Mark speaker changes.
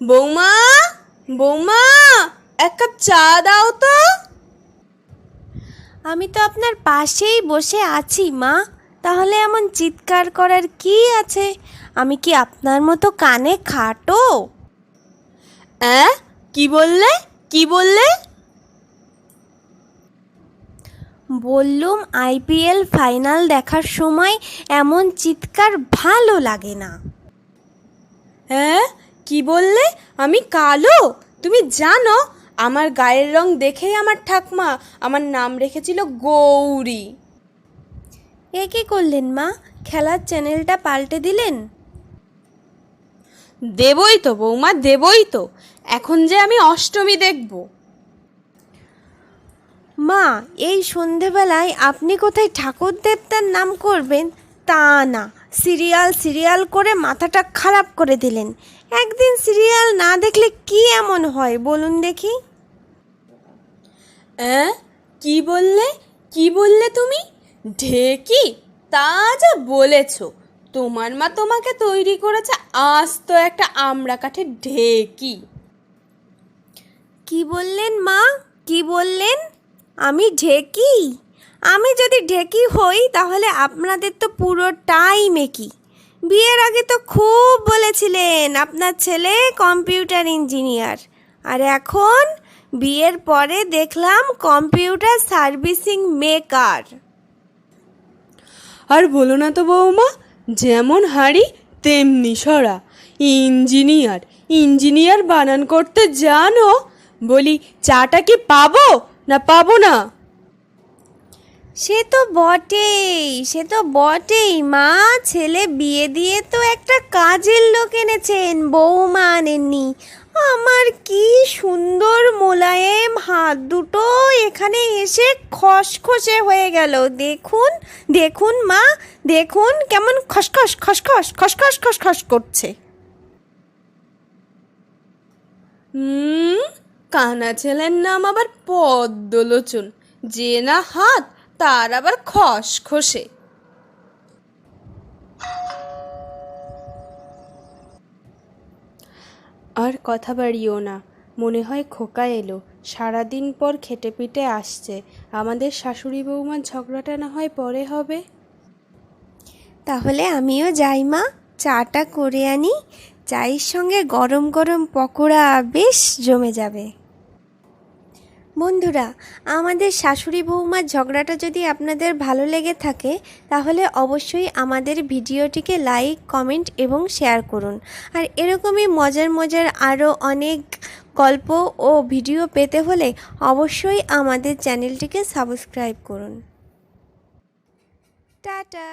Speaker 1: বৌমা বৌমা এক কাপ চা দাও তো।
Speaker 2: আমি তো আপনার পাশেই বসে আছি মা। তাহলে এমন চিৎকার করার কি আছে? আমি কি আপনার মতো কানে খাটো?
Speaker 1: অ্যাঁ? কি বললে? কি বললে?
Speaker 2: বললুম আইপিএল ফাইনাল দেখার সময় এমন চিৎকার ভালো লাগে না।
Speaker 1: হ্যাঁ কি বললে? আমি কালো? তুমি জানো আমার গায়ের রং দেখেই আমার ঠাকমা আমার নাম রেখেছিল গৌরী।
Speaker 2: এ কি করলেন মা? খেলার চ্যানেলটা পাল্টে দিলেন?
Speaker 1: দেবই তো বৌমা দেবই তো। এখন যে আমি অষ্টমী দেখব।
Speaker 2: মা এই সন্ধেবেলায় আপনি কোথায় ঠাকুর দেবতার নাম করবেন তা না। সিরিয়াল সিরিয়াল করে মাথাটা খারাপ করে দিলেন। একদিন সিরিয়াল না দেখলে কি এমন হয় বলুন দেখি।
Speaker 1: অ্যাঁ কি বললে? কি বললে তুমি? ঢেকি? তা যা বলেছ। তোমার মা তোমাকে তৈরি করেছে আজ তো একটা আমড়া কাঠের ঢেকি।
Speaker 2: কি বললেন মা? কি বললেন? আমি ঢেকি? আমি যদি ঢেকি হই, তাহলে আপনাদের তো পুরো টাইমে কি বিয়ের আগে তো খুব বলেছিলেন, আপনার ছেলে কম্পিউটার ইঞ্জিনিয়ার আর এখন বিয়ের পরে দেখলাম কম্পিউটার সার্ভিসিং মেকার
Speaker 1: আর বলো না তো বৌমা, যেমন হাড়ি, তেমনি সরা। ইঞ্জিনিয়ার ইঞ্জিনিয়ার বানান করতে জানো, বলি, চাটা কি পাবো না পাবো না?
Speaker 2: সে তো বটেই, সে তো বটেই। মা, ছেলে বিয়ে দিয়ে তো একটা কাজের লোক এনেছেন, বৌমা আনেননি। আমার কি সুন্দর মোলায়েম, হাত দুটো এখানে এসে খসখসে হয়ে গেল। দেখুন দেখুন মা, দেখুন কেমন খসখস খসখস খসখস খসখস করছে।
Speaker 1: হুম, কানা ছেলের নাম আবার পদ্মলোচন। যে না হাত তার আবার খস খসে। আর কথা বাড়িও না মনে হয় খোকা এলো। সারাদিন পর খেটে পিটে আসছে। আমাদের শাশুড়ি বৌমার ঝগড়াটা না হয় পরে হবে?
Speaker 2: তাহলে আমিও যাই মা চাটা করে আনি। চায়ের সঙ্গে গরম গরম পকোড়া বেশ জমে যাবে। বন্ধুরা, আমাদের শাশুড়ি বৌমার ঝগড়াটা যদি আপনাদের ভালো লেগে থাকে, তাহলে অবশ্যই আমাদের ভিডিওটিকে লাইক, কমেন্ট এবং শেয়ার করুন। আর এরকমই মজার মজার আরও অনেক গল্প ও ভিডিও পেতে হলে অবশ্যই আমাদের চ্যানেলটিকে সাবস্ক্রাইব করুন। টাটা!